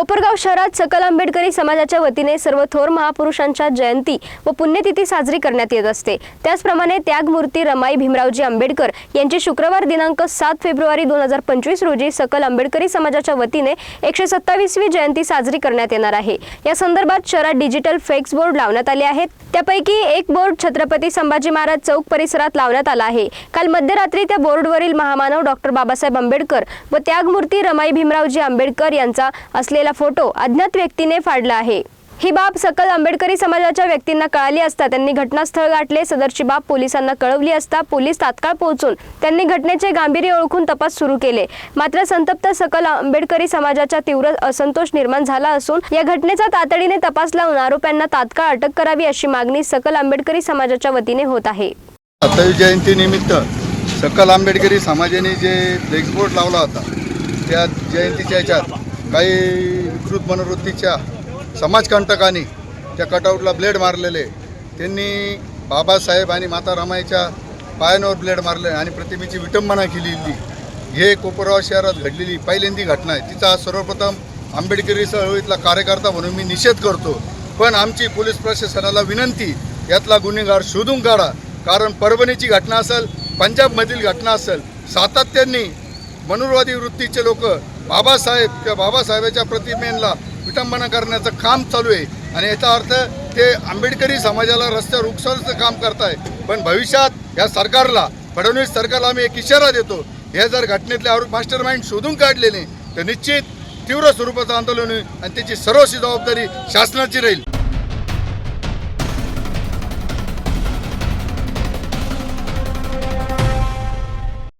कोपरगाव शहरात सकल आंबेडकरी समाजाच्या वतीने सर्व थोर महापुरुषांच्या जयंती व पुण्यतिथी साजरी करण्यात येत असते. त्याचप्रमाणे त्यागमूर्ती रमाई भीमरावजी आंबेडकर यांची शुक्रवार दिनांक सात फेब्रुवारी दोन हजार पंचवीस रोजी सकल आंबेडकरी समाजाच्या वतीने एकशे सत्तावीसवी जयंती साजरी करण्यात येणार आहे. या संदर्भात शहरात डिजिटल फ्लेक्स बोर्ड लावण्यात आले आहेत. त्यापैकी एक बोर्ड छत्रपती संभाजी महाराज चौक परिसरात लावण्यात आला आहे. काल मध्यरात्री त्या बोर्डवरील महामानव डॉक्टर बाबासाहेब आंबेडकर व त्यागमूर्ती रमाई भीमरावजी आंबेडकर यांचा असलेला फोटो अज्ञात व्यक्तीने फाडला आहे. ही बाब सकल आंबेडकरी समाजाच्या व्यक्तींना कळाली असता त्यांनी घटनास्थळ गाठले सदरची बाब पोलिसांना कळवली असता पोलीस तात्काळ पोहोचून त्यांनी घटनेचे गांभीर्य ओळखून तपास सुरू केले. मात्र संतप्त सकल आंबेडकरी समाजाच्या तीव्र असंतोष निर्माण झाला असून या घटनेचा तातडीने तपास लावून आरोप्यांना तात्काळ अटक करावी अशी मागणी सकल आंबेडकरी समाजाच्या वतीने होत आहे. सत्तावीस जयंतीनिमित्त सकल आंबेडकरी समाजाने जे फ्लेक्सबोर्ड लावला होता त्या जयंतीच्या काही विकृत मनोवृत्तीच्या समाजकंटकांनी त्या कटआउटला ब्लेड मारलेले त्यांनी बाबासाहेब आणि माता रमाईच्या पायांवर ब्लेड मारले आणि प्रतिमेची विटंबना केलेली. हे कोपरगाव शहरात घडलेली पहिल्यांदी घटना आहे. तिचा सर्वप्रथम आंबेडकरी चळवळीतला कार्यकर्ता म्हणून मी निषेध करतो. पण आमची पोलीस प्रशासनाला विनंती यातला गुन्हेगार शोधून काढा. कारण परभणीची घटना असेल पंजाबमधील घटना असेल सातत्याने मनुवादी वृत्तीचे लोक बाबासाहेब किंवा बाबासाहेबाच्या प्रतिमेला विटंबना करण्याचं काम चालू आहे. आणि याचा अर्थ ते आंबेडकरी समाजाला रस्त्यावर उकसायचं काम करताय. पण भविष्यात या सरकारला फडणवीस सरकारला आम्ही एक इशारा देतो. हे जर घटनेतले आरोप मास्टर माइंड शोधून काढले नाही तर निश्चित तीव्र स्वरूपाचं आंदोलन होईल आणि त्याची सर्वशी जबाबदारी शासनाची राहील.